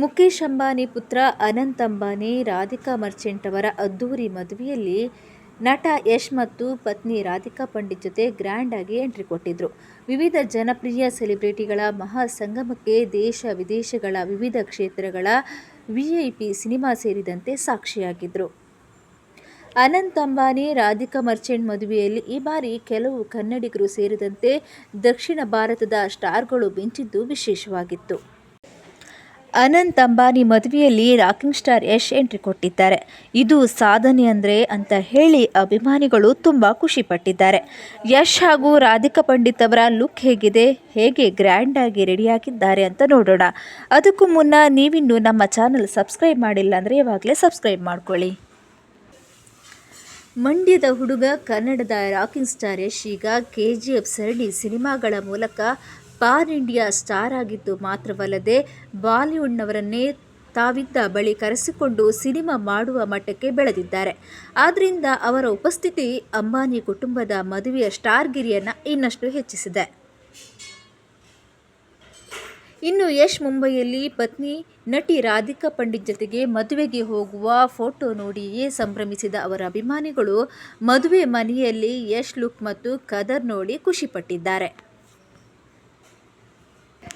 ಮುಖೇಶ್ ಅಂಬಾನಿ ಪುತ್ರ ಅನಂತ್ ಅಂಬಾನಿ, ರಾಧಿಕಾ ಮರ್ಚೆಂಟ್ ಅವರ ಅದ್ದೂರಿ ಮದುವೆಯಲ್ಲಿ ನಟ ಯಶ್ ಮತ್ತು ಪತ್ನಿ ರಾಧಿಕಾ ಪಂಡಿತ್ ಜೊತೆ ಗ್ರ್ಯಾಂಡ್ ಆಗಿ ಎಂಟ್ರಿ ಕೊಟ್ಟಿದ್ರು. ವಿವಿಧ ಜನಪ್ರಿಯ ಸೆಲೆಬ್ರಿಟಿಗಳ ಮಹಾ ಸಂಗಮಕ್ಕೆ ದೇಶ ವಿದೇಶಗಳ ವಿವಿಧ ಕ್ಷೇತ್ರಗಳ ವಿಐಪಿ ಸಿನಿಮಾ ಸೇರಿದಂತೆ ಸಾಕ್ಷಿಯಾಗಿದ್ರು. ಅನಂತ್ ಅಂಬಾನಿ, ರಾಧಿಕಾ ಮರ್ಚೆಂಟ್ ಮದುವೆಯಲ್ಲಿ ಈ ಬಾರಿ ಕೆಲವು ಕನ್ನಡಿಗರು ಸೇರಿದಂತೆ ದಕ್ಷಿಣ ಭಾರತದ ಸ್ಟಾರ್ಗಳು ಮಿಂಚಿದ್ದು ವಿಶೇಷವಾಗಿತ್ತು. ಅನಂತ್ ಅಂಬಾನಿ ಮದುವೆಯಲ್ಲಿ ರಾಕಿಂಗ್ ಸ್ಟಾರ್ ಯಶ್ ಎಂಟ್ರಿ ಕೊಟ್ಟಿದ್ದಾರೆ. ಇದು ಸಾಧನೆ ಅಂದರೆ ಅಂತ ಹೇಳಿ ಅಭಿಮಾನಿಗಳು ತುಂಬ ಖುಷಿಪಟ್ಟಿದ್ದಾರೆ ಯಶ್ ಹಾಗೂ ರಾಧಿಕಾ ಪಂಡಿತ್ ಅವರ ಲುಕ್ ಹೇಗಿದೆ, ಹೇಗೆ ಗ್ರ್ಯಾಂಡ್ ಆಗಿ ರೆಡಿಯಾಗಿದ್ದಾರೆ ಅಂತ ನೋಡೋಣ. ಅದಕ್ಕೂ ಮುನ್ನ ನೀವಿನ್ನೂ ನಮ್ಮ ಚಾನಲ್ ಸಬ್ಸ್ಕ್ರೈಬ್ ಮಾಡಿಲ್ಲ ಅಂದರೆ ಇವಾಗಲೇ ಸಬ್ಸ್ಕ್ರೈಬ್ ಮಾಡ್ಕೊಳ್ಳಿ. ಮಂಡ್ಯದ ಹುಡುಗ ಕನ್ನಡದ ರಾಕಿಂಗ್ ಸ್ಟಾರ್ ಯಶ್ ಈಗ ಕೆ ಜಿ ಎಫ್ ಸರಣಿ ಸಿನಿಮಾಗಳ ಮೂಲಕ ಪಾನ್ ಇಂಡಿಯಾ ಸ್ಟಾರ್ ಆಗಿದ್ದು ಮಾತ್ರವಲ್ಲದೆ ಬಾಲಿವುಡ್ನವರನ್ನೇ ತಾವಿದ್ದ ಬಳಿ ಕರೆಸಿಕೊಂಡು ಸಿನಿಮಾ ಮಾಡುವ ಮಟ್ಟಕ್ಕೆ ಬೆಳೆದಿದ್ದಾರೆ. ಆದ್ದರಿಂದ ಅವರ ಉಪಸ್ಥಿತಿ ಅಂಬಾನಿ ಕುಟುಂಬದ ಮದುವೆಯ ಸ್ಟಾರ್ಗಿರಿಯನ್ನು ಇನ್ನಷ್ಟು ಹೆಚ್ಚಿಸಿದೆ. ಇನ್ನು ಯಶ್ ಮುಂಬೈಯಲ್ಲಿ ಪತ್ನಿ ನಟಿ ರಾಧಿಕಾ ಪಂಡಿತ್ ಜೊತೆಗೆ ಮದುವೆಗೆ ಹೋಗುವ ಫೋಟೋ ನೋಡಿಯೇ ಸಂಭ್ರಮಿಸಿದ ಅವರ ಅಭಿಮಾನಿಗಳು ಮದುವೆ ಮನೆಯಲ್ಲಿ ಯಶ್ ಲುಕ್ ಮತ್ತು ಕದರ್ ನೋಡಿ ಖುಷಿಪಟ್ಟಿದ್ದಾರೆ.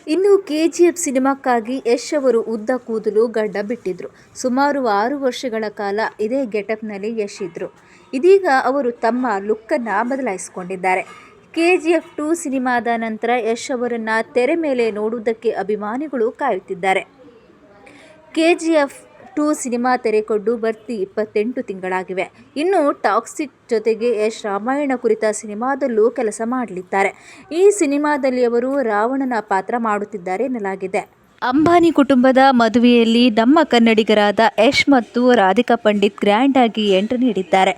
ಇನ್ನು ಕೆಜಿಎಫ್ ಸಿನಿಮಾಕ್ಕಾಗಿ ಯಶ್ ಅವರು ಉದ್ದ ಕೂದಲು ಗಡ್ಡ ಬಿಟ್ಟಿದ್ರು. ಸುಮಾರು ಆರು ವರ್ಷಗಳ ಕಾಲ ಇದೇ ಗೆಟಪ್ನಲ್ಲಿ ಯಶ್ ಇದ್ರು ಇದೀಗ ಅವರು ತಮ್ಮ ಲುಕ್ಕನ್ನು ಬದಲಾಯಿಸಿಕೊಂಡಿದ್ದಾರೆ. ಕೆ ಜಿ ಎಫ್ ಟು ಸಿನಿಮಾದ ನಂತರ ಯಶ್ ಅವರನ್ನು ತೆರೆ ಮೇಲೆ ನೋಡುವುದಕ್ಕೆ ಅಭಿಮಾನಿಗಳು ಕಾಯುತ್ತಿದ್ದಾರೆ. ಕೆಜಿಎಫ್ ಟು ಸಿನಿಮಾ ತೆರೆಕೊಂಡು ಬರ್ತಿ ಇಪ್ಪತ್ತೆಂಟು ತಿಂಗಳಾಗಿವೆ. ಇನ್ನು ಟಾಕ್ಸಿಕ್ ಜೊತೆಗೆ ಯಶ್ ರಾಮಾಯಣ ಕುರಿತ ಸಿನಿಮಾದಲ್ಲೂ ಕೆಲಸ ಮಾಡಲಿದ್ದಾರೆ. ಈ ಸಿನಿಮಾದಲ್ಲಿ ಅವರು ರಾವಣನ ಪಾತ್ರ ಮಾಡುತ್ತಿದ್ದಾರೆ ಎನ್ನಲಾಗಿದೆ. ಅಂಬಾನಿ ಕುಟುಂಬದ ಮದುವೆಯಲ್ಲಿ ನಮ್ಮ ಕನ್ನಡಿಗರಾದ ಯಶ್ ಮತ್ತು ರಾಧಿಕಾ ಪಂಡಿತ್ ಗ್ರ್ಯಾಂಡ್ ಆಗಿ ಎಂಟ್ರಿ ನೀಡಿದ್ದಾರೆ.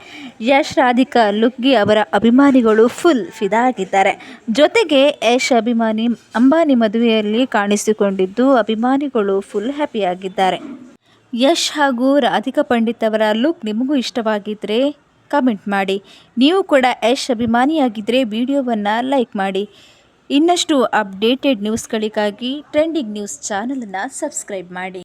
ಯಶ್, ರಾಧಿಕಾ ಲುಕ್ಗೆ ಅವರ ಅಭಿಮಾನಿಗಳು ಫುಲ್ ಫಿದಾ ಆಗಿದ್ದಾರೆ. ಜೊತೆಗೆ ಯಶ್ ಅಭಿಮಾನಿ ಅಂಬಾನಿ ಮದುವೆಯಲ್ಲಿ ಕಾಣಿಸಿಕೊಂಡಿದ್ದು ಅಭಿಮಾನಿಗಳು ಫುಲ್ ಹ್ಯಾಪಿಯಾಗಿದ್ದಾರೆ ಯಶ್ ಹಾಗೂ ರಾಧಿಕಾ ಪಂಡಿತ್ ಅವರ ಲುಕ್ ನಿಮಗೂ ಇಷ್ಟವಾಗಿದ್ದರೆ ಕಮೆಂಟ್ ಮಾಡಿ. ನೀವು ಕೂಡ ಯಶ್ ಅಭಿಮಾನಿಯಾಗಿದ್ದರೆ ವಿಡಿಯೋವನ್ನು ಲೈಕ್ ಮಾಡಿ. ಇನ್ನಷ್ಟು ಅಪ್ಡೇಟೆಡ್ ನ್ಯೂಸ್ಗಳಿಗಾಗಿ ಟ್ರೆಂಡಿಂಗ್ ನ್ಯೂಸ್ ಚಾನಲನ್ನು ಸಬ್ಸ್ಕ್ರೈಬ್ ಮಾಡಿ.